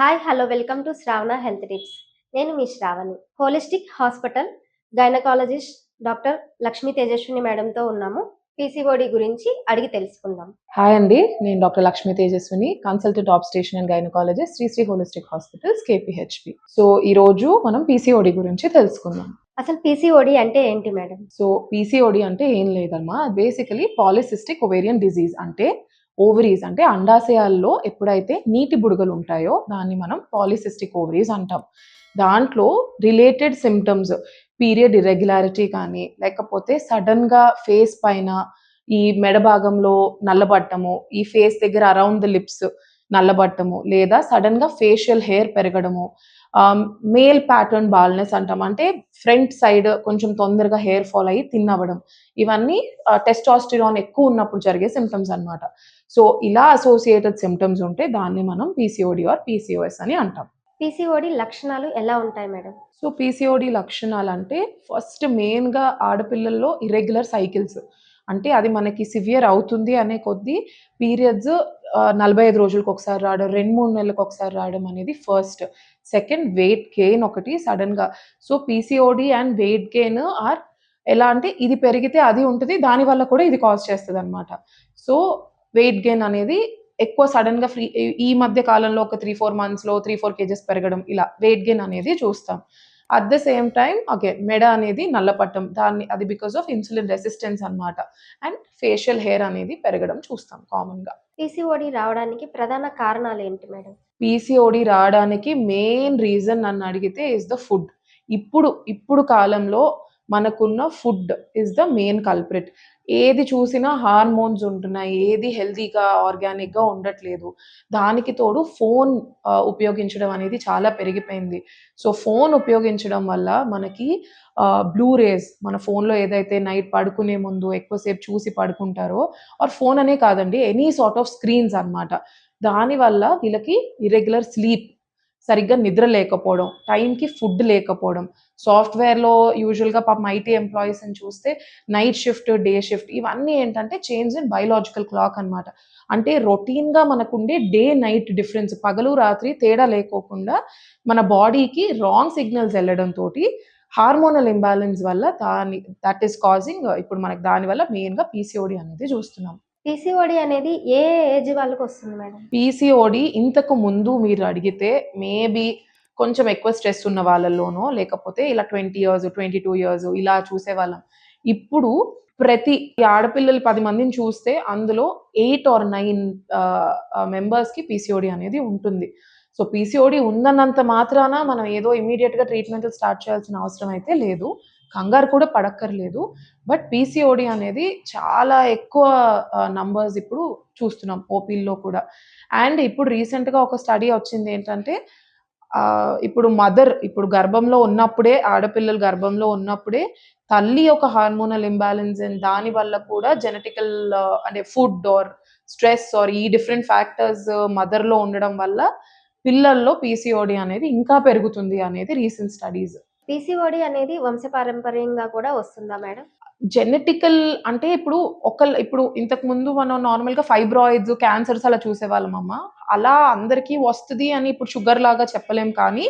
Hi hello welcome to Shravana health tips నేను మీ Shravani. Holistic hospital gynaecologist doctor Lakshmi Tejaswini మేడంతో ఉన్నాము. PCOD గురించి అడిగి తెలుసుకుందాం. హాయ్ అండి నేను doctor Lakshmi Tejaswini consultant obstetrician and gynaecologist Shri Shri holistic hospitals KPHP so ఈ రోజు మనం పీసీఓడి గురించి తెలుసుకుందాం. అసలు పీసీఓడి అంటే ఏంటి మేడం సో పీసీఓడి అంటే ఏం లేదమ్మా. బేసికలీ పాలిసిస్టిక్ ఒవేరియన్ డిజీజ్ అంటే ఓవరీస్ అంటే అండాశయాల్లో ఎప్పుడైతే నీటి బుడగలు ఉంటాయో దాన్ని మనం పాలిసిస్టిక్ ఓవరీస్ అంటాం. దాంట్లో రిలేటెడ్ సిమ్టమ్స్ పీరియడ్ ఇర్రెగ్యులారిటీ కానీ లేకపోతే సడన్గా ఫేస్ పైన ఈ మెడ భాగంలో నల్లబట్టము ఈ ఫేస్ దగ్గర అరౌండ్ ద లిప్స్ నల్లబట్టము లేదా సడన్గా ఫేషియల్ హెయిర్ పెరగడము మేల్ ప్యాటర్న్ బాల్నెస్ అంటాం. అంటే ఫ్రంట్ సైడ్ కొంచెం తొందరగా హెయిర్ ఫాల్ అయ్యి తిన్నవ్వడం ఇవన్నీ టెస్టాస్టిరాన్ ఎక్కువ ఉన్నప్పుడు జరిగే సిమ్టమ్స్ అన్నమాట. సో ఇలా అసోసియేటెడ్ సిమ్టమ్స్ ఉంటే దాన్ని మనం పీసీఓడి ఆర్ పీసీఓఎస్ అని అంటాం. పీసీఓడి లక్షణాలు ఎలా ఉంటాయి మేడం? సో పీసీఓడి లక్షణాలు అంటే ఫస్ట్ మెయిన్గా ఆడపిల్లల్లో ఇర్రెగ్యులర్ సైకిల్స్ అంటే అది మనకి సివియర్ అవుతుంది అనే కొద్దీ పీరియడ్స్ నలభై ఐదు రోజులకు ఒకసారి రావడం రెండు మూడు నెలలకు ఒకసారి రావడం అనేది ఫస్ట్ సెకండ్ వెయిట్ గెయిన్ ఒకటి సడన్గా so PCOD and weight gain or ఎలా అంటే ఇది పెరిగితే అది ఉంటుంది దానివల్ల కూడా ఇది కాజ్ చేస్తుంది అనమాట సో వెయిట్ గెయిన్ అనేది ఎక్కువ సడన్గా ఫ్రీ ఈ మధ్య కాలంలో ఒక త్రీ ఫోర్ మంత్స్లో త్రీ ఫోర్ కేజెస్ పెరగడం ఇలా వెయిట్ గెయిన్ అనేది చూస్తాం. At the same time okay మెడ అనేది నల్లపట్టం దాన్ని అది బికాస్ ఆఫ్ ఇన్సులిన్ రెసిస్టెన్స్ అన్నమాట. అండ్ ఫేషియల్ హెయిర్ అనేది పెరగడం చూస్తాం కామన్గా పీసీఓడి రావడానికి ప్రధాన కారణాలు ఏంటి మేడం? పీసీఓడి రావడానికి మెయిన్ రీజన్ నన్ను అడిగితే ఇస్ ద ఫుడ్ ఇప్పుడు ఇప్పుడు కాలంలో మనకున్న food is the main culprit ఏది చూసినా హార్మోన్స్ ఉంటున్నాయి ఏది హెల్తీగా ఆర్గానిక్గా ఉండట్లేదు. దానికి తోడు ఫోన్ ఉపయోగించడం అనేది చాలా పెరిగిపోయింది. సో ఫోన్ ఉపయోగించడం వల్ల మనకి బ్లూ రేస్ మన ఫోన్లో ఏదైతే నైట్ పడుకునే ముందు ఎక్కువసేపు చూసి పడుకుంటారో ఆర్ ఫోన్ అనే కాదండి ఎనీ సార్ట్ ఆఫ్ స్క్రీన్స్ అన్నమాట. దానివల్ల వీళ్ళకి ఇరెగ్యులర్ స్లీప్ సరిగ్గా నిద్ర లేకపోవడం టైంకి ఫుడ్ లేకపోవడం. సాఫ్ట్వేర్లో యూజువల్గా పాపం ఐటీ ఎంప్లాయీస్ని చూస్తే నైట్ షిఫ్ట్ డే షిఫ్ట్ ఇవన్నీ ఏంటంటే చేంజ్ ఇన్ బయలాజికల్ క్లాక్ అనమాట అంటే రొటీన్గా మనకుండే డే నైట్ డిఫరెన్స్ పగలు రాత్రి తేడా లేకోకుండా మన బాడీకి రాంగ్ సిగ్నల్స్ వెళ్ళడంతో హార్మోనల్ ఇంబ్యాలెన్స్ వల్ల దాని దట్ ఈస్ కాజింగ్ ఇప్పుడు మనకి దానివల్ల మెయిన్గా పీసీఓడి అనేది చూస్తున్నాం. పీసీఓడి అనేది ఏ ఏజ్ వాళ్ళకి వస్తుంది మేడం? పీసీఓడి ఇంతకు ముందు మీరు అడిగితే మేబీ కొంచెం ఎక్కువ స్ట్రెస్ ఉన్న వాళ్ళలోనో లేకపోతే ఇలా twenty years twenty two years ఇలా చూసేవాళ్ళం ఇప్పుడు ప్రతి ఆడపిల్లలు పది మందిని చూస్తే అందులో ఎయిట్ ఆర్ నైన్ మెంబర్స్కి పీసీఓడి అనేది ఉంటుంది. సో పీసీఓడి ఉందన్నంత మాత్రాన మనం ఏదో ఇమీడియట్గా ట్రీట్మెంట్ స్టార్ట్ చేయాల్సిన అవసరం అయితే లేదు. కంగారు కూడా పడక్కర్లేదు. బట్ పీసీఓడి అనేది చాలా ఎక్కువ నంబర్స్ ఇప్పుడు చూస్తున్నాం ఓపీల్లో కూడా. అండ్ ఇప్పుడు రీసెంట్గా ఒక స్టడీ వచ్చింది ఏంటంటే ఇప్పుడు మదర్ ఇప్పుడు గర్భంలో ఉన్నప్పుడే ఆడపిల్లలు గర్భంలో ఉన్నప్పుడే తల్లి ఒక హార్మోనల్ ఇంబ్యాలెన్స్ అండ్ దాని వల్ల కూడా జెనెటికల్ అంటే ఫుడ్ ఆర్ స్ట్రెస్ ఆర్ ఈ డిఫరెంట్ ఫ్యాక్టర్స్ మదర్లో ఉండడం వల్ల పిల్లల్లో పీసీఓడి అనేది ఇంకా పెరుగుతుంది అనేది రీసెంట్ స్టడీస్ పీసీఓడి అనేది వంశపారంపర్యంగా కూడా వస్తుందా మేడం? జెనెటికల్ అంటే ఇప్పుడు ఒక ఇప్పుడు ఇంతకు ముందు మనం నార్మల్గా ఫైబ్రాయిడ్స్ క్యాన్సర్స్ అలా చూసేవాళ్ళం అమ్మ. అలా అందరికీ వస్తుంది అని ఇప్పుడు షుగర్ లాగా చెప్పలేం కానీ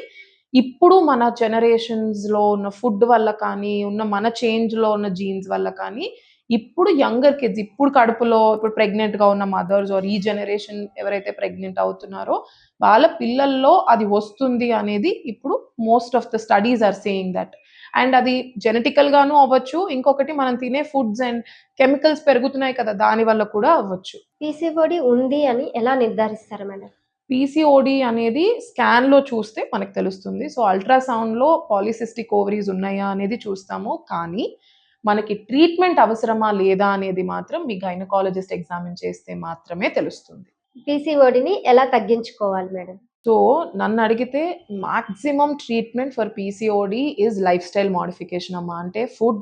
ఇప్పుడు మన జనరేషన్స్లో ఉన్న ఫుడ్ వల్ల కానీ ఉన్న మన చేంజ్లో ఉన్న జీన్స్ వల్ల కానీ ఇప్పుడు యంగర్ కిడ్స్ ఇప్పుడు కడుపులో ఇప్పుడు ప్రెగ్నెంట్గా ఉన్న మదర్స్ ఆర్ ఈ జనరేషన్ ఎవరైతే ప్రెగ్నెంట్ అవుతున్నారో వాళ్ళ పిల్లల్లో అది వస్తుంది అనేది ఇప్పుడు most of the studies are saying that and అది జెనెటికల్ గాను అవ్వచ్చు ఇంకొకటి మనం తినే ఫుడ్స్ అండ్ కెమికల్స్ పెరుగుతున్నాయి కదా దాని వల్ల కూడా అవ్వచ్చు. పీసీఓడి ఉంది అని ఎలా నిర్ధారిస్తారు మేడం? పీసీఓడి అనేది స్కాన్లో చూస్తే మనకు తెలుస్తుంది. సో అల్ట్రాసౌండ్లో పాలిసిస్టిక్ ఓవరీస్ ఉన్నాయా అనేది చూస్తాము. కానీ మనకి ట్రీట్మెంట్ అవసరమా లేదా అనేది మాత్రం మీ గైనకాలజిస్ట్ ఎగ్జామిన్ చేస్తే మాత్రమే తెలుస్తుంది. పీసీఓడిని ఎలా తగ్గించుకోవాలి మేడం? సో నన్ను అడిగితే maximum treatment for PCOD is lifestyle modification అమ్మా. అంటే ఫుడ్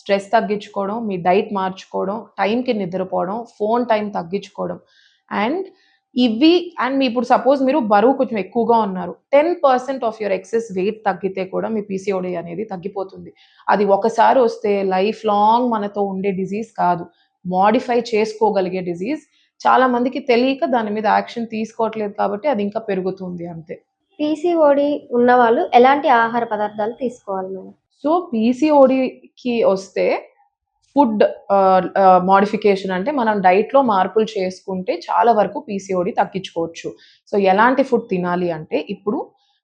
స్ట్రెస్ తగ్గించుకోవడం మీ డైట్ మార్చుకోవడం టైంకి నిద్రపోవడం ఫోన్ టైం తగ్గించుకోవడం. అండ్ ఇవి అండ్ మీ ఇప్పుడు సపోజ్ మీరు బరువు కొంచెం ఎక్కువగా ఉన్నారు. Ten percent of your excess weight తగ్గితే కూడా మీ పీసీఓడి అనేది తగ్గిపోతుంది. అది ఒకసారి వస్తే లైఫ్ లాంగ్ మనతో ఉండే డిజీజ్ కాదు. మాడిఫై చేసుకోగలిగే డిజీజ్ చాలా మందికి తెలియక దాని మీద యాక్షన్ తీసుకోవట్లేదు కాబట్టి అది ఇంకా పెరుగుతుంది అంతే. పీసీఓడి ఉన్న వాళ్ళు ఎలాంటి ఆహార పదార్థాలు తీసుకోవాలి మేడం? సో పీసీఓడికి వస్తే ఫుడ్ మోడిఫికేషన్ అంటే మనం డైట్లో మార్పులు చేసుకుంటే చాలా వరకు పీసీఓడి తగ్గించుకోవచ్చు. సో ఎలాంటి ఫుడ్ తినాలి అంటే ఇప్పుడు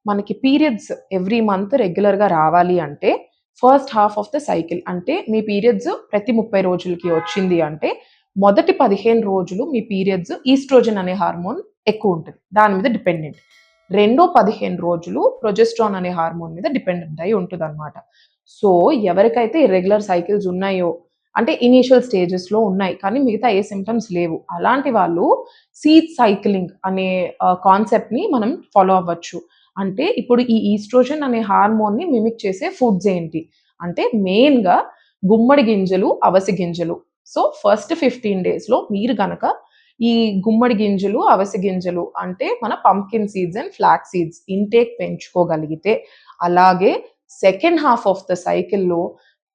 మనకి పీరియడ్స్ ఎవ్రీ మంత్ రెగ్యులర్గా రావాలి అంటే first half of the cycle అంటే మీ పీరియడ్స్ ప్రతి ముప్పై రోజులకి వచ్చింది అంటే మొదటి పదిహేను రోజులు మీ పీరియడ్స్ ఈస్ట్రోజన్ అనే హార్మోన్ ఎక్కువ ఉంటుంది. దాని మీద డిపెండెంట్ రెండో పదిహేను రోజులు ప్రొజెస్ట్రాన్ అనే హార్మోన్ మీద డిపెండెంట్ అయి ఉంటుంది అనమాట సో ఎవరికైతే ఇర్రెగ్యులర్ సైకిల్స్ ఉన్నాయో అంటే ఇనీషియల్ స్టేజెస్లో ఉన్నాయి కానీ మిగతా ఏ సిమ్టమ్స్ లేవు అలాంటి వాళ్ళు సీత్ సైక్లింగ్ అనే కాన్సెప్ట్ని మనం ఫాలో అవ్వచ్చు. అంటే ఇప్పుడు ఈ ఈస్ట్రోజన్ అనే హార్మోన్ని మిమిక్ చేసే ఫుడ్స్ ఏంటి? అంటే మెయిన్గా గుమ్మడి గింజలు అవసి గింజలు సో ఫస్ట్ ఫిఫ్టీన్ డేస్లో మీరు కనుక ఈ గుమ్మడి గింజలు అవసి గింజలు అంటే మన pumpkin seeds and flax seeds intake పెంచుకోగలిగితే అలాగే సెకండ్ హాఫ్ ఆఫ్ ద సైకిల్లో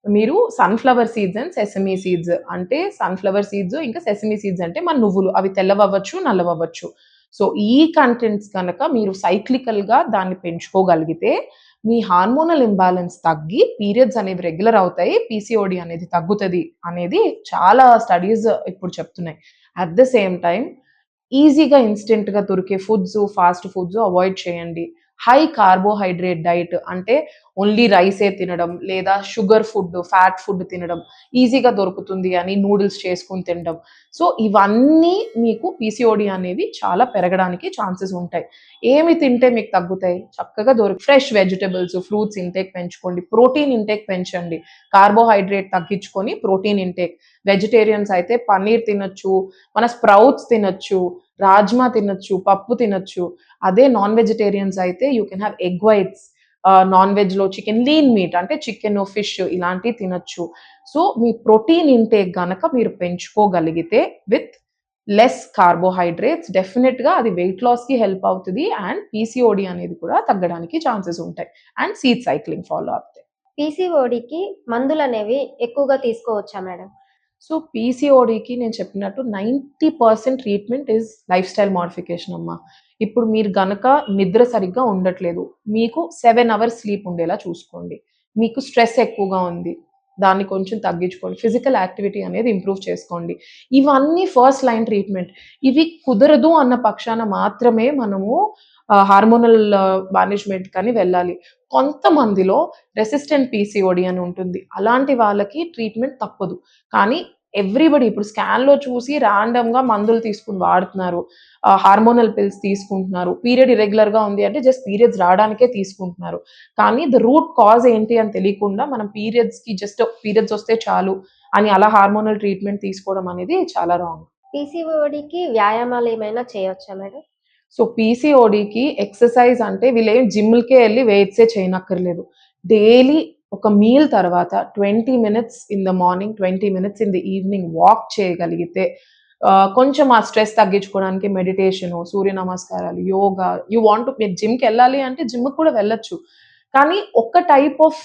మీరు sunflower seeds and sesame seeds అంటే సన్ఫ్లవర్ సీడ్స్ ఇంకా సెసమీ సీడ్స్ అంటే మన నువ్వులు అవి తెల్లవవ్వచ్చు నల్లవవ్వచ్చు. సో ఈ కంటెంట్స్ కనుక మీరు సైక్లికల్గా దాన్ని పెంచుకోగలిగితే మీ హార్మోనల్ ఇంబ్యాలెన్స్ తగ్గి పీరియడ్స్ అనేవి రెగ్యులర్ అవుతాయి పీసీఓడి అనేది తగ్గుతుంది అనేది చాలా స్టడీస్ ఇప్పుడు చెప్తున్నాయి. అట్ ద సేమ్ టైం ఈజీగా ఇన్స్టెంట్గా దొరికే ఫుడ్స్ ఫాస్ట్ ఫుడ్స్ అవాయిడ్ చేయండి. హై కార్బోహైడ్రేట్ డైట్ అంటే ఓన్లీ రైసే తినడం లేదా షుగర్ ఫుడ్ ఫ్యాట్ ఫుడ్ తినడం ఈజీగా దొరుకుతుంది అని నూడిల్స్ చేసుకుని తినడం. సో ఇవన్నీ మీకు పీసీఓడి అనేవి చాలా పెరగడానికి ఛాన్సెస్ ఉంటాయి. ఏమి తింటే మీకు తగ్గుతాయి? చక్కగా దొరికి ఫ్రెష్ వెజిటబుల్స్ ఫ్రూట్స్ ఇంటేక్ పెంచుకోండి. ప్రోటీన్ ఇంటేక్ పెంచండి. కార్బోహైడ్రేట్ తగ్గించుకొని ప్రోటీన్ ఇంటేక్. వెజిటేరియన్స్ అయితే పన్నీర్ తినొచ్చు మన స్ప్రౌట్స్ తినొచ్చు రాజ్మా తినొచ్చు పప్పు తినొచ్చు. అదే నాన్ వెజిటేరియన్స్ అయితే you can have egg whites non వెజ్లో చికెన్ లీన్ మీట్ అంటే చికెన్ ఫిష్ ఇలాంటివి తినొచ్చు. సో మీ ప్రోటీన్ ఇంటేక్ గనక మీరు పెంచుకోగలిగితే విత్ లెస్ కార్బోహైడ్రేట్స్ డెఫినెట్గా అది వెయిట్ లాస్కి హెల్ప్ అవుతుంది అండ్ పీసీఓడి అనేది కూడా తగ్గడానికి ఛాన్సెస్ ఉంటాయి. అండ్ సీడ్ సైక్లింగ్ ఫాలో అవుతాయి పీసీఓడికి మందులు అనేవి ఎక్కువగా తీసుకోవచ్చా మేడం? సో పీసీఓడికి నేను చెప్పినట్టు ninety percent treatment is lifestyle modification అమ్మా. ఇప్పుడు మీరు గనక నిద్ర సరిగ్గా ఉండట్లేదు మీకు సెవెన్ అవర్స్ స్లీప్ ఉండేలా చూసుకోండి. మీకు స్ట్రెస్ ఎక్కువగా ఉంది దాన్ని కొంచెం తగ్గించుకోండి. ఫిజికల్ యాక్టివిటీ అనేది ఇంప్రూవ్ చేసుకోండి. ఇవన్నీ ఫస్ట్ లైన్ ట్రీట్మెంట్ ఇవి కుదరదు అన్న పక్షాన మాత్రమే మనము హార్మోనల్ మేనేజ్మెంట్ కానీ వెళ్ళాలి. కొంతమందిలో రెసిస్టెంట్ పీసీఓడి అని ఉంటుంది. అలాంటి వాళ్ళకి ట్రీట్మెంట్ తప్పదు. కానీ ఎవ్రీబడి ఇప్పుడు స్కాన్లో చూసి ర్యాండమ్గా మందులు తీసుకుని వాడుతున్నారు. హార్మోనల్ పిల్స్ తీసుకుంటున్నారు. పీరియడ్ ఇరెగ్యులర్గా ఉంది అంటే జస్ట్ పీరియడ్స్ రావడానికే తీసుకుంటున్నారు. కానీ ద రూట్ కాజ్ ఏంటి అని తెలియకుండా మనం పీరియడ్స్కి జస్ట్ పీరియడ్స్ వస్తే చాలు అని అలా హార్మోనల్ ట్రీట్మెంట్ తీసుకోవడం అనేది చాలా రాంగ్ పీసీఓడికి వ్యాయామాలు ఏమైనా చేయవచ్చా మేడం? సో పీసీఓడికి ఎక్సర్సైజ్ అంటే వీళ్ళు ఏం జిమ్లకే వెళ్ళి వెయిట్సే చేయనక్కర్లేదు. డైలీ ఒక మీల్ తర్వాత twenty minutes in the morning twenty minutes in the evening walk చేయగలిగితే కొంచెం ఆ స్ట్రెస్ తగ్గించుకోవడానికి మెడిటేషన్ సూర్య నమస్కారాలు యోగా యూ వాంట్ మీరు జిమ్కి వెళ్ళాలి అంటే జిమ్కి కూడా వెళ్ళొచ్చు. కానీ ఒక్క టైప్ ఆఫ్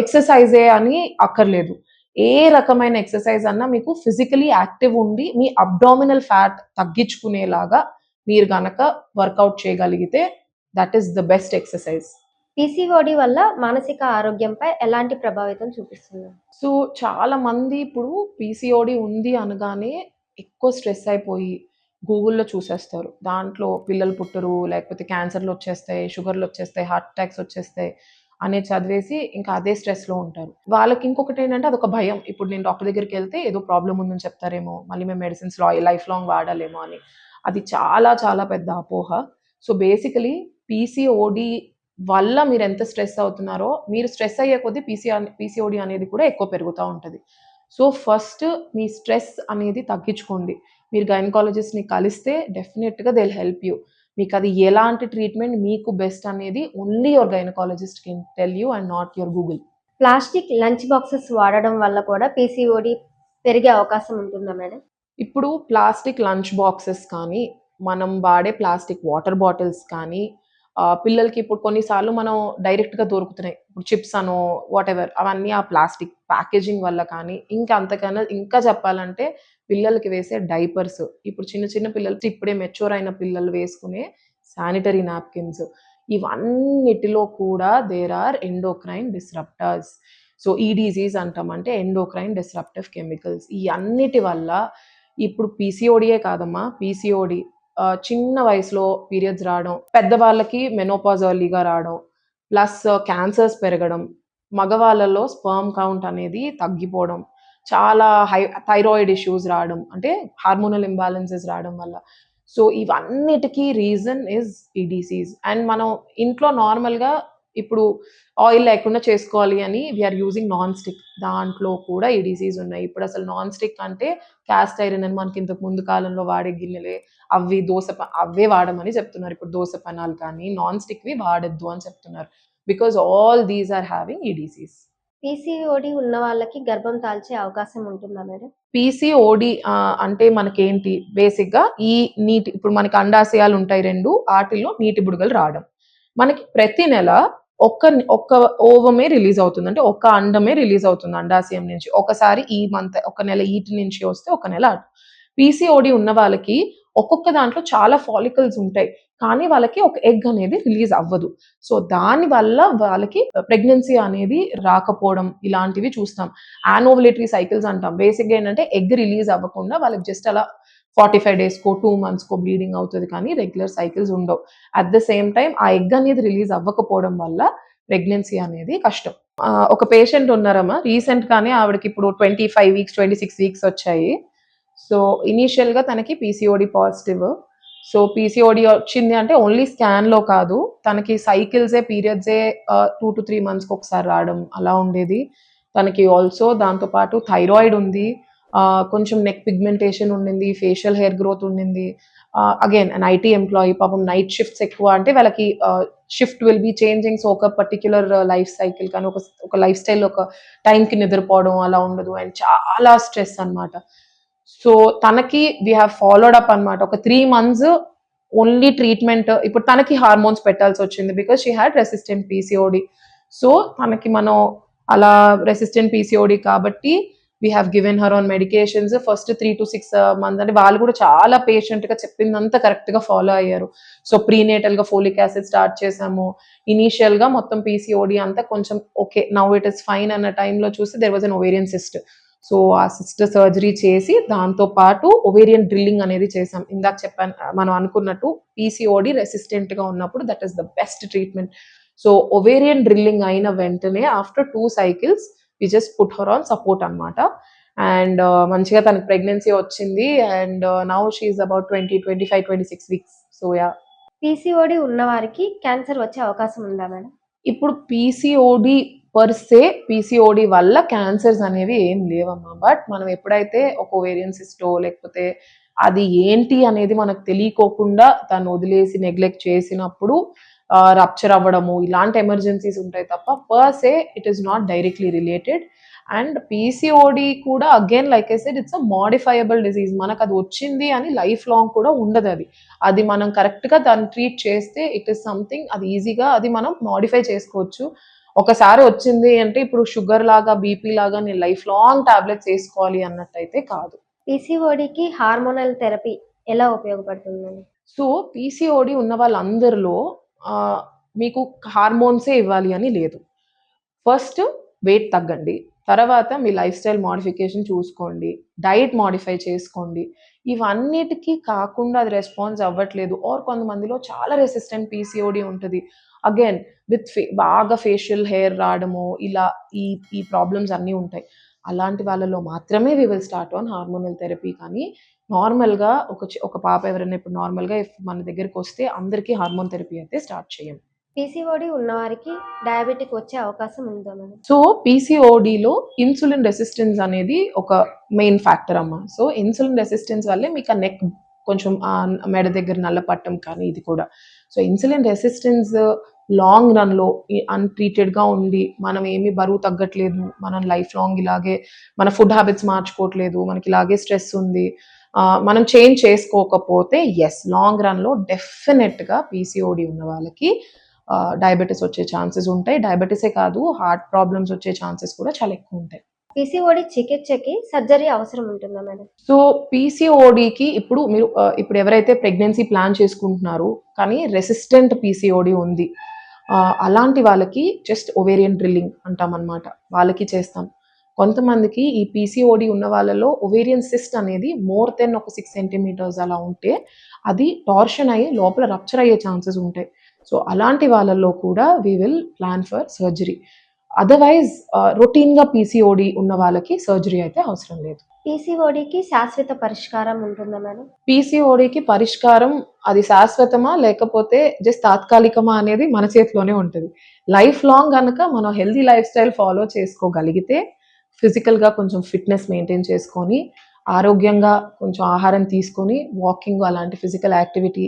ఎక్సర్సైజే అని అక్కర్లేదు. ఏ రకమైన ఎక్సర్సైజ్ అన్నా మీకు ఫిజికలీ యాక్టివ్ ఉండి మీ అబ్డామినల్ ఫ్యాట్ తగ్గించుకునేలాగా మీరు గనక వర్కౌట్ చేయగలిగితే that is the best exercise PCOD వల్ల మానసిక ఆరోగ్యంపై ఎలాంటి ప్రభావితం చూపిస్తుంది? సో చాలా మంది ఇప్పుడు పీసీఓడి ఉంది అనగానే ఎక్కువ స్ట్రెస్ అయిపోయి గూగుల్లో చూసేస్తారు. దాంట్లో పిల్లలు పుట్టరు లేకపోతే క్యాన్సర్లు వచ్చేస్తాయి షుగర్లు వచ్చేస్తాయి హార్ట్ అటాక్స్ వచ్చేస్తాయి అనేది చదివేసి ఇంకా అదే స్ట్రెస్లో ఉంటారు. వాళ్ళకి ఇంకొకటి ఏంటంటే అదొక భయం. ఇప్పుడు నేను డాక్టర్ దగ్గరికి వెళ్తే ఏదో ప్రాబ్లం ఉందని చెప్తారేమో మళ్ళీ మేము మెడిసిన్స్ లైఫ్ లాంగ్ వాడాలేమో అని. అది చాలా చాలా పెద్ద అపోహ. సో బేసికలీ పీసీఓడి వల్ల మీరు ఎంత స్ట్రెస్ అవుతున్నారో మీరు స్ట్రెస్ అయ్యే కొద్దీ పీసీఆర్ పీసీఓడి అనేది కూడా ఎక్కువ పెరుగుతూ ఉంటుంది. సో ఫస్ట్ మీ స్ట్రెస్ అనేది తగ్గించుకోండి. మీరు గైనకాలజిస్ట్ని కలిస్తే డెఫినెట్గా దే హెల్ప్ యూ మీకు అది ఎలాంటి ట్రీట్మెంట్ మీకు బెస్ట్ అనేది only your gynaecologist can tell you and not your Google plastic lunch boxes వాడడం వల్ల కూడా పీసీఓడి పెరిగే అవకాశం ఉంటుందా మేడం? ఇప్పుడు ప్లాస్టిక్ లంచ్ బాక్సెస్ కానీ మనం వాడే ప్లాస్టిక్ వాటర్ బాటిల్స్ కానీ పిల్లలకి ఇప్పుడు కొన్నిసార్లు మనం డైరెక్ట్గా దొరుకుతున్నాయి. ఇప్పుడు చిప్స్ అనో వాటెవర్ అవన్నీ ఆ ప్లాస్టిక్ ప్యాకేజింగ్ వల్ల కానీ ఇంకా అంతకన్నా ఇంకా చెప్పాలంటే పిల్లలకి వేసే డైపర్స్. ఇప్పుడు చిన్న చిన్న పిల్లలు ఇప్పుడే మెచ్యూర్ అయిన పిల్లలు వేసుకునే శానిటరీ నాప్కిన్స్. ఇవన్నిటిలో కూడా there are endocrine disruptors so ఈ డిజీజ్ అంటామంటే ఎండోక్రైన్ డిస్రప్టివ్ కెమికల్స్ ఈ అన్నిటి వల్ల ఇప్పుడు పీసీఓడియే కాదమ్మా. పీసీఓడి చిన్న వయసులో పీరియడ్స్ రావడం పెద్దవాళ్ళకి మెనోపాజ్ ఎర్లీగా రావడం ప్లస్ క్యాన్సర్స్ పెరగడం మగవాళ్ళలో స్పర్మ్ కౌంట్ అనేది తగ్గిపోవడం చాలా హై థైరాయిడ్ ఇష్యూస్ రావడం అంటే హార్మోనల్ ఇంబ్యాలెన్సెస్ రావడం వల్ల. సో ఇవన్నిటికీ రీజన్ ఇస్ ఈ డిసీజ్ అండ్ మనం ఇంట్లో నార్మల్గా ఇప్పుడు ఆయిల్ లేకుండా చేసుకోవాలి అని వీఆర్ యూజింగ్ నాన్ స్టిక్ దాంట్లో కూడా ఈ డిసీజ్ ఉన్నాయి. ఇప్పుడు అసలు నాన్ స్టిక్ అంటే క్యాస్ట్ ఐరన్ అని మనకి ఇంతకు ముందు కాలంలో వాడే గిన్నెలే. అవి దోశ అవే వాడమని చెప్తున్నారు. ఇప్పుడు దోశ పనాలు కానీ నాన్ స్టిక్వి వాడద్దు అని చెప్తున్నారు. Because all these are having ఈ డిసీజ్ పీసీఓడి ఉన్న వాళ్ళకి గర్భం దాల్చే అవకాశం ఉంటుందా మేడం? పీసీఓడి అంటే మనకేంటి? బేసిక్గా ఈ నీటి ఇప్పుడు మనకి అండాశయాలు ఉంటాయి రెండు వాటిల్లో నీటి బుడగలు రావడం. మనకి ప్రతి నెల ఒక్క ఒక్క ఓవమే రిలీజ్ అవుతుంది. అంటే ఒక్క అండమే రిలీజ్ అవుతుంది అండాశయం నుంచి. ఒకసారి ఈ మంత్ ఒక నెల ఈటి నుంచి వస్తే ఒక నెల అటు. పీసీఓడి ఉన్న వాళ్ళకి ఒక్కొక్క దాంట్లో చాలా ఫాలికల్స్ ఉంటాయి. కానీ వాళ్ళకి ఒక ఎగ్ అనేది రిలీజ్ అవ్వదు. సో దాని వల్ల వాళ్ళకి ప్రెగ్నెన్సీ అనేది రాకపోవడం ఇలాంటివి చూస్తాం. యానోవలేటరీ సైకిల్స్ అంటాం. బేసిక్గా ఏంటంటే ఎగ్ రిలీజ్ అవ్వకుండా వాళ్ళకి జస్ట్ అలా ఫార్టీ ఫైవ్ డేస్కో టూ మంత్స్కో బ్లీడింగ్ అవుతుంది కానీ రెగ్యులర్ సైకిల్స్ ఉండవు. అట్ ద సేమ్ టైం ఆ ఎగ్ అనేది రిలీజ్ అవ్వకపోవడం వల్ల ప్రెగ్నెన్సీ అనేది కష్టం. ఒక పేషెంట్ ఉన్నారమ్మా. రీసెంట్గానే ఆవిడకి ఇప్పుడు twenty five weeks twenty six weeks వచ్చాయి సో ఇనీషియల్గా తనకి పీసీఓడి పాజిటివ్ సో పీసీఓడి వచ్చింది అంటే ఓన్లీ స్కాన్లో కాదు తనకి సైకిల్సే పీరియడ్సే టూ టు త్రీ మంత్స్కి ఒకసారి రావడం అలా ఉండేది. తనకి ఆల్సో దాంతో పాటు థైరాయిడ్ ఉంది. కొంచెం నెక్ పిగ్మెంటేషన్ ఉండింది ఫేషియల్ హెయిర్ గ్రోత్ ఉండింది. అగైన్ అన్ ఐటీ ఎంప్లాయీ పాపం నైట్ షిఫ్ట్స్ ఎక్కువ అంటే వాళ్ళకి shift will be changing so ఒక పర్టిక్యులర్ లైఫ్ సైకిల్ కానీ ఒక ఒక లైఫ్ స్టైల్ ఒక టైంకి నిద్రపోవడం అలా ఉండదు. అండ్ చాలా స్ట్రెస్ అన్నమాట. సో తనకి వీ హ్యావ్ ఫాలోడ్ అప్ అన్నమాట. ఒక త్రీ మంత్స్ ఓన్లీ ట్రీట్మెంట్ ఇప్పుడు తనకి హార్మోన్స్ పెట్టాల్సి వచ్చింది because she had resistant PCOD so తనకి మనం అలా రెసిస్టెంట్ పీసీఓడి కాబట్టి we have given her on medications first three to six month అంటే వాళ్ళు కూడా చాలా పేషెంట్గా చెప్పిందంతా కరెక్ట్గా ఫాలో అయ్యారు. సో ప్రీనేటల్గా ఫోలిక్ యాసిడ్ స్టార్ట్ చేసాము. ఇనీషియల్గా మొత్తం పీసీఓడి అంతా కొంచెం okay now it is fine అన్న టైంలో చూస్తే there was an ovarian cyst so ఆ సిస్టర్ సర్జరీ చేసి దాంతో పాటు ఒవేరియన్ డ్రిల్లింగ్ అనేది చేసాం. ఇందాక చెప్పాను మనం అనుకున్నట్టు పీసీఓడి రెసిస్టెంట్గా ఉన్నప్పుడు that is the best treatment so ovarian drilling అయిన వెంటనే after two cycles we just put her on support అనమాట అండ్ మంచిగా తనకి ప్రెగ్నెన్సీ వచ్చింది. And now she about twenty twenty five twenty six weeks so yeah PCOD ఉన్న వారికి cancer వచ్చే అవకాశం ఉందా మేడం? ఇప్పుడు పీసీఓడి పర్ సే పీసీఓడి వల్ల క్యాన్సర్స్ అనేవి ఏం లేవమ్మా. బట్ మనం ఎప్పుడైతే ఒక ఓవేరియన్ సిస్టో లేకపోతే అది ఏంటి అనేది మనకు తెలియకోకుండా దాన్ని వదిలేసి నెగ్లెక్ట్ చేసినప్పుడు రప్చర్ అవ్వడము ఇలాంటి ఎమర్జెన్సీస్ ఉంటాయి తప్ప per se it is not directly related and PCOD కూడా again like I said it's a modifiable disease మనకు అది వచ్చింది అని లైఫ్ లాంగ్ కూడా ఉండదు అది. అది మనం కరెక్ట్గా దాన్ని ట్రీట్ చేస్తే ఇట్ ఈస్ సంథింగ్ అది ఈజీగా అది మనం మోడిఫై చేసుకోవచ్చు. ఒకసారి వచ్చింది అంటే ఇప్పుడు షుగర్ లాగా బీపీ లాగా నేను లైఫ్ లాంగ్ టాబ్లెట్స్ వేసుకోవాలి అన్నట్టయితే కాదు. పీసీఓడికి హార్మోనల్ థెరపీ ఎలా ఉపయోగపడుతుందండి? సో పీసీఓడి ఉన్న వాళ్ళందరిలో మీకు హార్మోన్సే ఇవ్వాలి అని లేదు. ఫస్ట్ వెయిట్ తగ్గండి. తర్వాత మీ లైఫ్ స్టైల్ మోడిఫికేషన్ చూసుకోండి. డైట్ మోడిఫై చేసుకోండి. ఇవన్నిటికీ కాకుండా అది రెస్పాన్స్ అవ్వట్లేదు. ఆర్ కొంతమందిలో చాలా రెసిస్టెంట్ పీసీఓడి ఉంటుంది. అగైన్ విత్ ఫే బాగా ఫేషియల్ హెయిర్ రావడము ఇలా ఈ ఈ ప్రాబ్లమ్స్ అన్నీ ఉంటాయి. అలాంటి వాళ్ళలో మాత్రమే we will start on hormonal therapy కానీ నార్మల్గా ఒక ఒక పాప ఎవరైనా ఇప్పుడు నార్మల్గా మన దగ్గరికి వస్తే అందరికీ హార్మోన్ థెరపీ అయితే స్టార్ట్ చేయం. పీసీఓడి ఉన్నవారికి డయాబెటిక్ వచ్చే అవకాశం ఉందా మేడం? సో పీసీఓడిలో ఇన్సులిన్ రెసిస్టెన్స్ అనేది ఒక మెయిన్ ఫ్యాక్టర్ అమ్మ. సో ఇన్సులిన్ రెసిస్టెన్స్ వల్లే మీకు ఆ నెక్ కొంచెం మెడ దగ్గర నల్లపట్టం కానీ ఇది కూడా. సో ఇన్సులిన్ రెసిస్టెన్స్ లాంగ్ రన్లో అన్ట్రీటెడ్గా ఉండి మనం ఏమీ బరువు తగ్గట్లేదు మనం లైఫ్ లాంగ్ ఇలాగే మన ఫుడ్ హ్యాబిట్స్ మార్చుకోవట్లేదు మనకి ఇలాగే స్ట్రెస్ ఉంది మనం చేంజ్ చేసుకోకపోతే ఎస్ లాంగ్ రన్లో డెఫినెట్గా పీసీఓడి ఉన్న వాళ్ళకి డయాబెటీస్ వచ్చే ఛాన్సెస్ ఉంటాయి. డయాబెటీసే కాదు హార్ట్ ప్రాబ్లమ్స్ వచ్చే ఛాన్సెస్ కూడా చాలా ఎక్కువ ఉంటాయి. పీసీఓడి చికిత్సకి సర్జరీ అవసరం ఉంటుందా మేడం? సో పీసీఓడికి ఇప్పుడు మీరు ఇప్పుడు ఎవరైతే ప్రెగ్నెన్సీ ప్లాన్ చేసుకుంటున్నారు కానీ రెసిస్టెంట్ పీసీఓడి ఉంది. అలాంటి వాళ్ళకి జస్ట్ ఒవేరియన్ డ్రిల్లింగ్ అంటాం వాళ్ళకి చేస్తాం. కొంతమందికి ఈ పీసీఓడి ఉన్న వాళ్ళలో ఒవేరియన్ సిస్ట్ అనేది మోర్ దెన్ ఒక సిక్స్ సెంటీమీటర్స్ అలా ఉంటే అది టార్షన్ అయ్యి లోపల రప్చర్ అయ్యే ఛాన్సెస్ ఉంటాయి. సో అలాంటి వాళ్ళల్లో కూడా we will plan for surgery. Otherwise రొటీన్గా పీసీఓడి ఉన్న వాళ్ళకి సర్జరీ అయితే అవసరం లేదు. పీసీఓడికి శాశ్వత పరిష్కారం ఉంటుందా మేడం? పీసీఓడికి పరిష్కారం అది శాశ్వతమా లేకపోతే జస్ట్ తాత్కాలికమా అనేది మన చేతిలోనే ఉంటుంది. లైఫ్ లాంగ్ కనుక మనం హెల్దీ లైఫ్ స్టైల్ ఫాలో చేసుకోగలిగితే ఫిజికల్గా కొంచెం ఫిట్నెస్ మెయింటైన్ చేసుకొని ఆరోగ్యంగా కొంచెం ఆహారం తీసుకొని వాకింగ్ అలాంటి ఫిజికల్ యాక్టివిటీ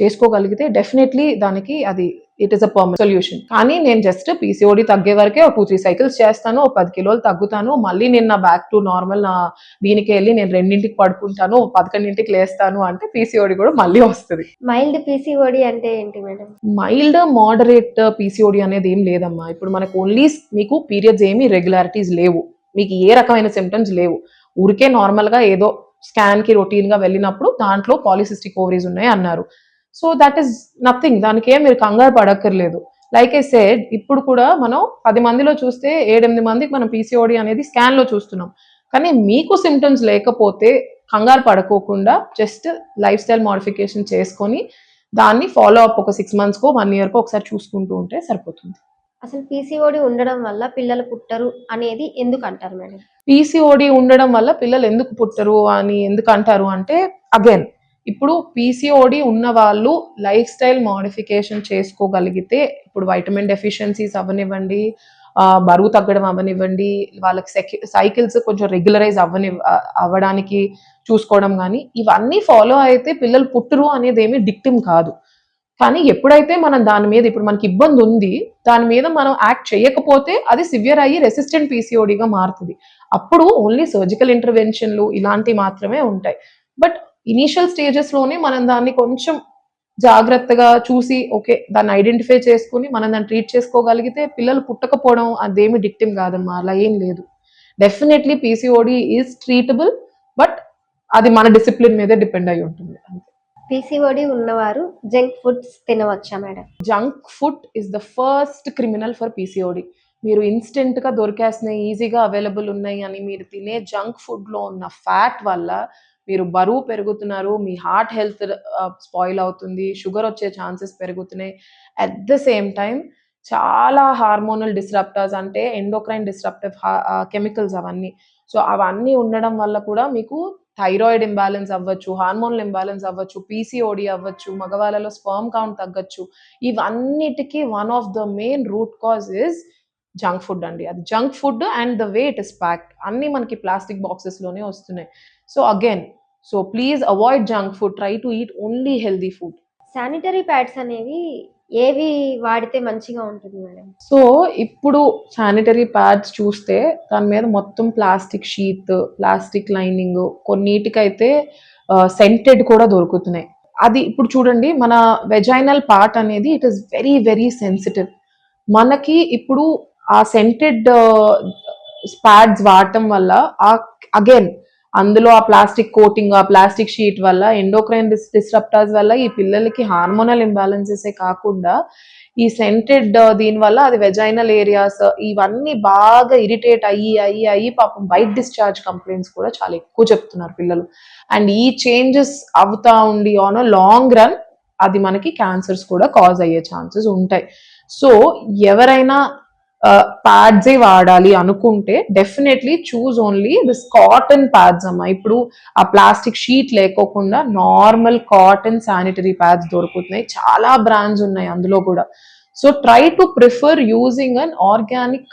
చేసుకోగలిగితే డెఫినెట్లీ దానికి అది it is a permanent solution కానీ నేను జస్ట్ పీసీఓడి తగ్గే వరకే ఒక టూ త్రీ సైకిల్స్ చేస్తాను ఒక పది కిలోలు తగ్గుతాను మళ్ళీ నేను నా బ్యాక్ టు నార్మల్ నా దీనికి వెళ్ళి నేను రెండింటికి పడుకుంటాను పదకొండింటికి లేస్తాను అంటే పీసీఓడి కూడా మళ్ళీ వస్తుంది. మైల్డ్ పీసీఓడి అంటే ఏంటి మేడం మైల్డ్ మోడరేట్ పీసీఓడి అనేది ఏం లేదమ్మా. ఇప్పుడు మనకు ఓన్లీ మీకు పీరియడ్స్ ఏమి రెగ్యులారిటీస్ లేవు. మీకు ఏ రకమైన సిమ్టమ్స్ లేవు. ఊరికే నార్మల్గా ఏదో స్కాన్కి రొటీన్గా వెళ్ళినప్పుడు దాంట్లో పాలిసిస్టిక్ ఓవరీస్ ఉన్నాయి అన్నారు. సో దట్ ఈస్ నథింగ్ దానికి ఏం మీరు కంగారు పడక్కర్లేదు. లైక్ ఐ సేడ్ ఇప్పుడు కూడా మనం పది మందిలో చూస్తే ఏడెనిమిది మందికి మనం పీసీఓడి అనేది స్కాన్లో చూస్తున్నాం. కానీ మీకు సిమ్టమ్స్ లేకపోతే కంగారు పడుకోకుండా జస్ట్ లైఫ్ స్టైల్ మాడిఫికేషన్ చేసుకొని దాన్ని ఫాలో అప్ ఒక సిక్స్ మంత్స్కో వన్ ఇయర్కో ఒకసారి చూసుకుంటూ ఉంటే సరిపోతుంది. అసలు పీసీఓడి ఉండడం వల్ల పిల్లలు పుట్టరు అనేది ఎందుకు అంటారు మేడం? పీసీఓడి ఉండడం వల్ల పిల్లలు ఎందుకు పుట్టరు అని ఎందుకు అంటారు అంటే అగైన్ ఇప్పుడు పీసీఓడి ఉన్న వాళ్ళు లైఫ్ స్టైల్ మోడిఫికేషన్ చేసుకోగలిగితే ఇప్పుడు వైటమిన్ డెఫిషియన్సీస్ అవ్వనివ్వండి బరువు తగ్గడం అవ్వనివ్వండి వాళ్ళకి సైకిల్స్ కొంచెం రెగ్యులరైజ్ అవ్వని అవ్వడానికి చూసుకోవడం కానీ ఇవన్నీ ఫాలో అయితే పిల్లలు పుట్టరు అనేది ఏమి డిక్టిమ్ కాదు. కానీ ఎప్పుడైతే మనం దాని మీద ఇప్పుడు మనకి ఇబ్బంది ఉంది దాని మీద మనం యాక్ట్ చేయకపోతే అది సివియర్ అయ్యి రెసిస్టెంట్ పీసీఓడిగా మారుతుంది. అప్పుడు ఓన్లీ సర్జికల్ ఇంటర్వెన్షన్లు ఇలాంటివి మాత్రమే ఉంటాయి. బట్ ఇనీషియల్ స్టేజెస్లోనే మనం దాన్ని కొంచెం జాగ్రత్తగా చూసి ఓకే దాన్ని ఐడెంటిఫై చేసుకుని మనం దాన్ని ట్రీట్ చేసుకోగలిగితే పిల్లలు పుట్టకపోవడం అదేమి డిక్టిమ్ కాదమ్మా అలా ఏం లేదు. Definitely PCOD is treatable but అది మన డిసిప్లిన్ మీదే డిపెండ్ అయి ఉంటుంది. అంతే. పీసీఓడి ఉన్నవారు junk foods తినవచ్చా madam? Junk food is the first criminal for PCOD. మీరు ఇన్స్టెంట్గా దొరికేస్తున్నాయి ఈజీగా అవైలబుల్ ఉన్నాయి అని మీరు తినే జంక్ ఫుడ్లో ఉన్న ఫ్యాట్ వల్ల మీరు బరువు పెరుగుతున్నారు మీ హార్ట్ హెల్త్ స్పాయిల్ అవుతుంది షుగర్ వచ్చే ఛాన్సెస్ పెరుగుతున్నాయి. అట్ ద సేమ్ టైం చాలా హార్మోనల్ డిస్రప్టర్స్ అంటే ఎండోక్రైన్ డిస్రప్టివ్ కెమికల్స్ అవన్నీ. సో అవన్నీ ఉండడం వల్ల కూడా మీకు థైరాయిడ్ ఇంబ్యాలెన్స్ అవ్వచ్చు హార్మోన్ ఇంబ్యాలెన్స్ అవ్వచ్చు పీసీఓడి అవ్వచ్చు మగవాళ్ళలో స్పర్మ్ కౌంట్ తగ్గచ్చు. ఇవన్నిటికీ one of the main root cause is junk food అండి. అది junk food and the way it is packed అన్నీ మనకి ప్లాస్టిక్ బాక్సెస్లోనే వస్తున్నాయి. So again so please avoid junk food try to eat only healthy food sanitary pads అనేవి ఏవి వాడితే మంచిగా ఉంటుంది మేడం? సో ఇప్పుడు శానిటరీ ప్యాడ్స్ చూస్తే దాని మీద మొత్తం ప్లాస్టిక్ షీట్ ప్లాస్టిక్ లైనింగ్ కొన్నిటికైతే సెంటెడ్ కూడా దొరుకుతున్నాయి. అది ఇప్పుడు చూడండి మన వెజైనల్ పార్ట్ అనేది it is very very sensitive మనకి ఇప్పుడు ఆ సెంటెడ్ ప్యాడ్స్ వాడటం వల్ల ఆ అగైన్ అందులో ఆ ప్లాస్టిక్ కోటింగ్ ఆ ప్లాస్టిక్ షీట్ వల్ల ఎండోక్రైన్ డిస్రప్టర్స్ వల్ల ఈ పిల్లలకి హార్మోనల్ ఇంబ్యాలెన్సెసే కాకుండా ఈ సెంటెడ్ uh, దీని వల్ల అది వెజైనల్ ఏరియాస్ uh, ఇవన్నీ బాగా ఇరిటేట్ అయ్యి అయ్యి అయ్యి పాపం వైట్ డిశ్చార్జ్ కంప్లైంట్స్ కూడా చాలా ఎక్కువ చెప్తున్నారు పిల్లలు. అండ్ ఈ చేంజెస్ అవుతా ఉండి ఆన్ లాంగ్ రన్ అది మనకి క్యాన్సర్స్ కూడా కాజ్ అయ్యే ఛాన్సెస్ ఉంటాయి. సో ఎవరైనా ప్యాడ్సే వాడాలి అనుకుంటే definitely choose only this cotton pads అమ్మ. ఇప్పుడు ఆ ప్లాస్టిక్ షీట్ లేకోకుండా నార్మల్ కాటన్ శానిటరీ ప్యాడ్స్ దొరుకుతున్నాయి. చాలా బ్రాండ్స్ ఉన్నాయి అందులో కూడా. So try to prefer using an organic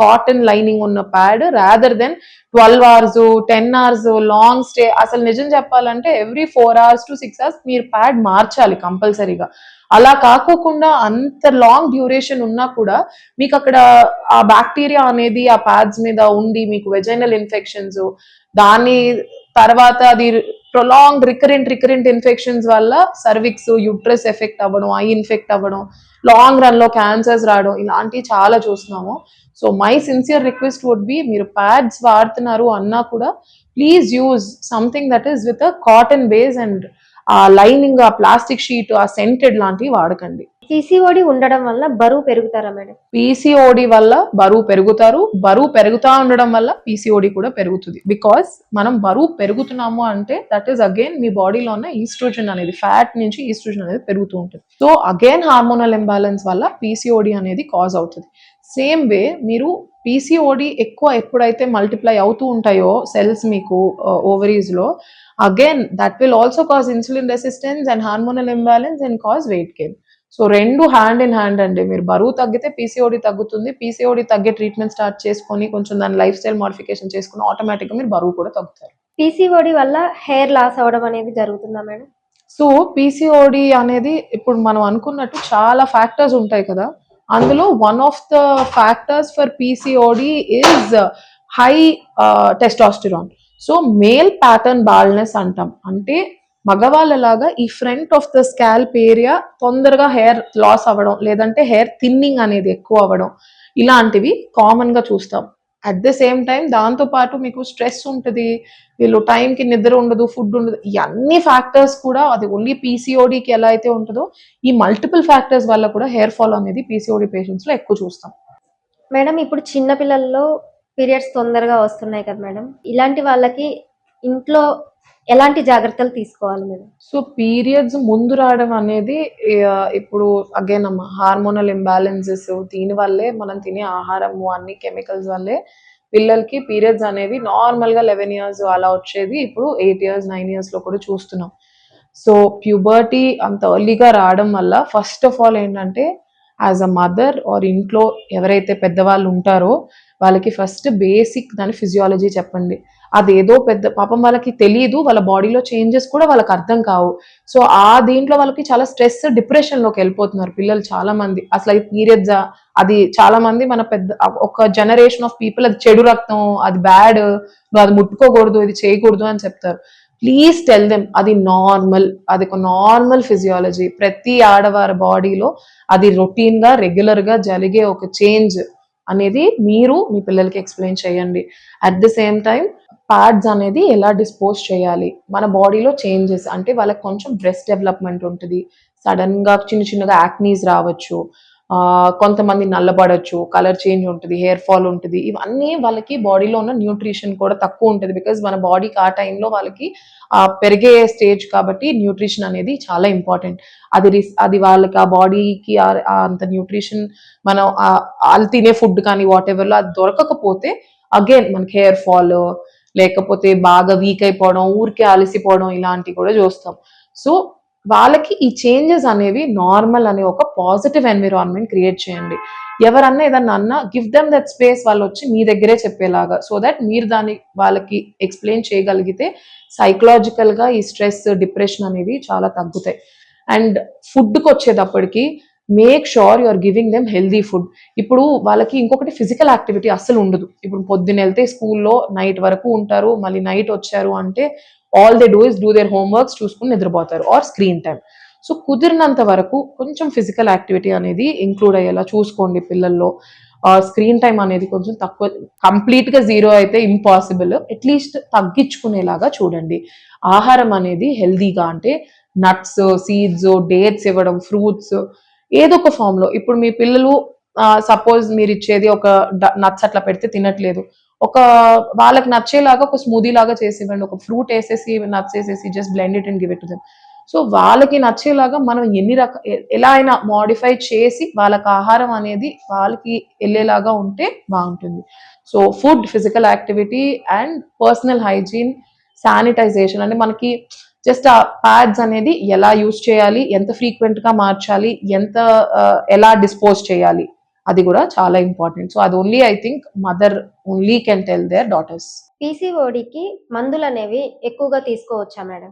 cotton lining ఉన్న pad rather than twelve hours ten hours long stay అసలు నిజం చెప్పాలంటే every four hours to six hours మీరు ప్యాడ్ మార్చాలి కంపల్సరీగా. అలా కాకోకుండా అంత లాంగ్ డ్యూరేషన్ ఉన్నా కూడా మీకు అక్కడ ఆ బ్యాక్టీరియా అనేది ఆ ప్యాడ్స్ మీద ఉండి మీకు వెజైనల్ ఇన్ఫెక్షన్స్ దాని తర్వాత అది ప్రొలాంగ్ రికరెంట్ రికరెంట్ ఇన్ఫెక్షన్స్ వల్ల సర్విక్స్ యూట్రస్ ఎఫెక్ట్ అవ్వడం ఐ ఇన్ఫెక్ట్ అవ్వడం లాంగ్ రన్లో క్యాన్సర్స్ రావడం ఇలాంటివి చాలా చూస్తున్నాము. So my sincere request would be మీరు ప్యాడ్స్ వాడుతున్నారు అన్నా కూడా please use something that is with cotton base and ఆ లైనింగ్ ఆ ప్లాస్టిక్ షీట్ ఆ సెంటెడ్ లాంటివి వాడకండి. పీసీఓడి ఉండడం వల్ల బరువు పెరుగుతారా మేడం? పీసీఓడి వల్ల బరువు పెరుగుతారు. బరువు పెరుగుతా ఉండడం వల్ల పీసీఓడి కూడా పెరుగుతుంది. బికాస్ మనం బరువు పెరుగుతున్నాము అంటే దట్ ఈస్ అగైన్ మీ బాడీలో ఉన్న ఈస్ట్రోజన్ అనేది ఫ్యాట్ నుంచి ఈస్ట్రోజన్ అనేది పెరుగుతూ ఉంటుంది. సో అగైన్ హార్మోనల్ ఇంబ్యాలెన్స్ వల్ల పీసీఓడి అనేది కాజ్ అవుతుంది. సేమ్ వే మీరు పీసీఓడి ఎక్కువ ఎప్పుడైతే మల్టిప్లై అవుతూ ఉంటాయో సెల్స్ మీకు ఓవరీస్లో again that will also cause insulin resistance and hormonal imbalance and cause weight gain. So రెండు హ్యాండ్ ఇన్ హ్యాండ్ అండి. మీరు బరువు తగ్గితే పీసీఓడి తగ్గుతుంది. పీసీఓడి తగ్గే ట్రీట్మెంట్ స్టార్ట్ చేసుకొని కొంచెం దాని లైఫ్ స్టైల్ మోడిఫికేషన్ చేసుకుని ఆటోమేటిక్గా మీరు బరువు కూడా తగ్గుతారు. పీసీఓడి వల్ల హెయిర్ లాస్ అవ్వడం అనేది జరుగుతుందా మేడం? సో పీసీఓడి అనేది ఇప్పుడు మనం అనుకున్నట్టు చాలా ఫ్యాక్టర్స్ ఉంటాయి కదా. అందులో one of the factors for PCOD is high testosterone so male pattern baldness అంటాం. అంటే మగవాళ్ళలాగా ఈ front of the scalp area తొందరగా హెయిర్ లాస్ అవ్వడం లేదంటే హెయిర్ థిన్నింగ్ అనేది ఎక్కువ అవ్వడం. ఇలాంటివి కామన్గా చూస్తాం. అట్ ద సేమ్ టైం దాంతో పాటు మీకు స్ట్రెస్ ఉంటుంది వీళ్ళు టైంకి నిద్ర ఉండదు ఫుడ్ ఉండదు ఇవన్నీ ఫ్యాక్టర్స్ కూడా అది ఓన్లీ పీసీఓడికి ఎలా అయితే ఉంటుందో ఈ మల్టిపుల్ ఫ్యాక్టర్స్ వల్ల కూడా హెయిర్ ఫాల్ అనేది పీసీఓడి పేషెంట్స్లో ఎక్కువ చూస్తాం. మేడం ఇప్పుడు చిన్న పిల్లల్లో పీరియడ్స్ తొందరగా వస్తున్నాయి కదా మేడం ఇలాంటి వాళ్ళకి ఇంట్లో ఎలాంటి జాగ్రత్తలు తీసుకోవాలి మేడం? సో పీరియడ్స్ ముందు రావడం అనేది ఇప్పుడు అగైన్ హార్మోనల్ ఇంబ్యాలెన్సెస్ దీని వల్లే మనం తినే ఆహారము అన్ని కెమికల్స్ వల్లే పిల్లలకి పీరియడ్స్ అనేవి నార్మల్గా లెవెన్ ఇయర్స్ అలా వచ్చేది. ఇప్పుడు ఎయిట్ ఇయర్స్ నైన్ ఇయర్స్లో కూడా చూస్తున్నాం. సో ప్యూబర్టీ అంత ఎర్లీగా రావడం వల్ల ఫస్ట్ ఆఫ్ ఆల్ ఏంటంటే యాజ్ అ మదర్ ఆర్ ఇంట్లో ఎవరైతే పెద్దవాళ్ళు ఉంటారో వాళ్ళకి ఫస్ట్ బేసిక్ దాని ఫిజియాలజీ చెప్పండి. అదేదో పెద్ద పాపం వాళ్ళకి తెలియదు వాళ్ళ బాడీలో చేంజెస్ కూడా వాళ్ళకి అర్థం కావు. సో ఆ దీంట్లో వాళ్ళకి చాలా స్ట్రెస్ డిప్రెషన్లోకి వెళ్ళిపోతున్నారు పిల్లలు చాలా మంది అసలు అది పీరియడ్స్ అది చాలా మంది మన పెద్ద ఒక జనరేషన్ ఆఫ్ పీపుల్ అది చెడు రక్తం అది బ్యాడ్ నువ్వు అది ముట్టుకోకూడదు ఇది చేయకూడదు అని చెప్తారు. ప్లీజ్ టెల్ దెమ్ అది నార్మల్ అది ఒక నార్మల్ ఫిజియాలజీ ప్రతి ఆడవారి బాడీలో అది రొటీన్గా రెగ్యులర్గా జరిగే ఒక చేంజ్ అనేది మీరు మీ పిల్లలకి ఎక్స్ప్లెయిన్ చేయండి. At the same time pads అనేది ఎలా డిస్పోజ్ చేయాలి? మన బాడీలో చేంజెస్ అంటే వాళ్ళకి కొంచెం బ్రెస్ట్ డెవలప్మెంట్ ఉంటుంది. సడన్గా చిన్న చిన్నగా యాక్నీస్ రావచ్చు. కొంతమంది నల్లబడచ్చు కలర్ చేంజ్ ఉంటుంది హెయిర్ ఫాల్ ఉంటుంది. ఇవన్నీ వాళ్ళకి బాడీలో ఉన్న న్యూట్రిషన్ కూడా తక్కువ ఉంటుంది. బికాజ్ మన బాడీకి ఆ టైంలో వాళ్ళకి పెరిగే స్టేజ్ కాబట్టి న్యూట్రిషన్ అనేది చాలా ఇంపార్టెంట్. అది రిస్ అది వాళ్ళకి ఆ బాడీకి అంత న్యూట్రిషన్ మనం వాళ్ళు తినే ఫుడ్ కానీ వాట్ ఎవర్లో అది దొరకకపోతే అగైన్ మనకి హెయిర్ ఫాల్ లేకపోతే బాగా వీక్ అయిపోవడం ఊరికే అలసిపోవడం ఇలాంటివి కూడా చూస్తాం. సో వాళ్ళకి ఈ చేంజెస్ అనేవి నార్మల్ అనే ఒక పాజిటివ్ ఎన్విరాన్మెంట్ క్రియేట్ చేయండి. ఎవరన్నా ఏదన్నా అన్నా గివ్ దెమ్ దట్ స్పేస్ వాళ్ళు వచ్చి మీ దగ్గరే చెప్పేలాగా సో దట్ మీరు దాన్ని వాళ్ళకి ఎక్స్ప్లెయిన్ చేయగలిగితే సైకలాజికల్గా ఈ స్ట్రెస్ డిప్రెషన్ అనేవి చాలా తగ్గుతాయి. అండ్ ఫుడ్కి వచ్చేటప్పటికి make sure you are giving them healthy food ఇప్పుడు వాళ్ళకి ఇంకొకటి ఫిజికల్ యాక్టివిటీ అస్సలు ఉండదు. ఇప్పుడు పొద్దున్న వెళ్తే స్కూల్లో నైట్ వరకు ఉంటారు మళ్ళీ నైట్ వచ్చారు అంటే all they do is do their homeworks చూసుకుని నిద్రపోతారు ఆర్ స్క్రీన్ టైం సో కుదిరినంత వరకు కొంచెం ఫిజికల్ యాక్టివిటీ అనేది ఇంక్లూడ్ అయ్యేలా చూసుకోండి పిల్లల్లో. స్క్రీన్ టైం అనేది కొంచెం తక్కువ కంప్లీట్గా జీరో అయితే ఇంపాసిబుల్ అట్లీస్ట్ తగ్గించుకునేలాగా చూడండి. ఆహారం అనేది హెల్దీగా అంటే నట్స్ సీడ్స్ డేట్స్ ఇవ్వడం ఫ్రూట్స్ ఏదో ఒక ఫామ్లో. ఇప్పుడు మీ పిల్లలు సపోజ్ మీరు ఇచ్చేది ఒక నట్స్ అట్లా పెడితే తినట్లేదు. ఒక వాళ్ళకి నచ్చేలాగా ఒక స్మూదీ లాగా చేసి ఇవ్వండి ఒక ఫ్రూట్ వేసేసి నట్స్ వేసేసి just blend it and give it to them so వాళ్ళకి నచ్చేలాగా మనం ఎన్ని రక ఎలా అయినా మోడిఫై చేసి వాళ్ళకి ఆహారం అనేది వాళ్ళకి వెళ్ళేలాగా ఉంటే బాగుంటుంది. So food physical activity and personal hygiene sanitization అంటే మనకి జస్ట్ ఆ ప్యాడ్స్ అనేది ఎలా యూస్ చేయాలి ఎంత ఫ్రీక్వెంట్గా మార్చాలి ఎంత ఎలా డిస్పోజ్ చేయాలి అది కూడా చాలా ఇంపార్టెంట్ సో అది only I think mother only can tell their daughters పీసీఓడికి మందులు అనేవి ఎక్కువగా తీసుకోవచ్చా మేడం?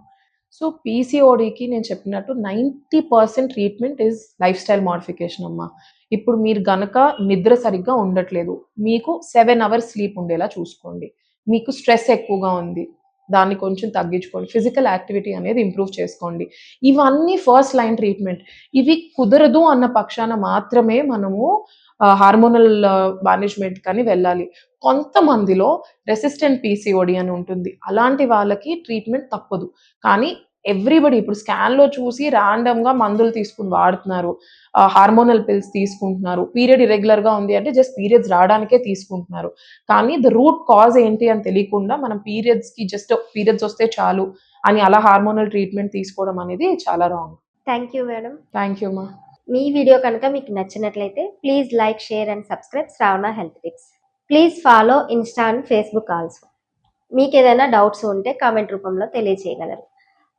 సో పీసీఓడికి నేను చెప్పినట్టు ninety percent treatment is lifestyle modification అమ్మా. ఇప్పుడు మీరు గనక నిద్ర సరిగ్గా ఉండట్లేదు మీకు సెవెన్ అవర్స్ స్లీప్ ఉండేలా చూసుకోండి. మీకు స్ట్రెస్ ఎక్కువగా ఉంది దాన్ని కొంచెం తగ్గించుకోండి. ఫిజికల్ యాక్టివిటీ అనేది ఇంప్రూవ్ చేసుకోండి. ఇవన్నీ ఫస్ట్ లైన్ ట్రీట్మెంట్ ఇవి కుదరదు అన్న పక్షాన మాత్రమే మనము హార్మోనల్ మేనేజ్మెంట్ కానీ వెళ్ళాలి. కొంతమందిలో రెసిస్టెంట్ పీసీఓడి అని ఉంటుంది. అలాంటి వాళ్ళకి ట్రీట్మెంట్ తప్పదు. కానీ ఎవ్రీబడి ఇప్పుడు స్కాన్లో చూసి ర్యాండమ్గా మందులు తీసుకుని వాడుతున్నారు. హార్మోనల్ పిల్స్ తీసుకుంటున్నారు. పీరియడ్ ఇరెగ్యులర్గా ఉంది అంటే జస్ట్ పీరియడ్స్ రావడానికే తీసుకుంటున్నారు. కానీ ద రూట్ కాజ్ ఏంటి అని తెలియకుండా మనం పీరియడ్స్కి జస్ట్ పీరియడ్స్ వస్తే చాలు అని అలా హార్మోనల్ ట్రీట్మెంట్ తీసుకోవడం అనేది చాలా wrong thank you madam thank you మా మీ వీడియో కనుక మీకు నచ్చినట్లయితే please like share and subscribe Sravana health tips please follow Insta and Facebook also మీకు ఏదైనా డౌట్స్ ఉంటే కామెంట్ రూపంలో తెలియజేయగలరు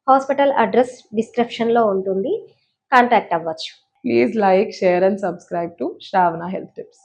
హాస్పిటల్ అడ్రస్ డిస్క్రిప్షన్లో ఉంటుంది. కాంటాక్ట్ అవ్వచ్చు. Please like share and subscribe to Sravana health tips.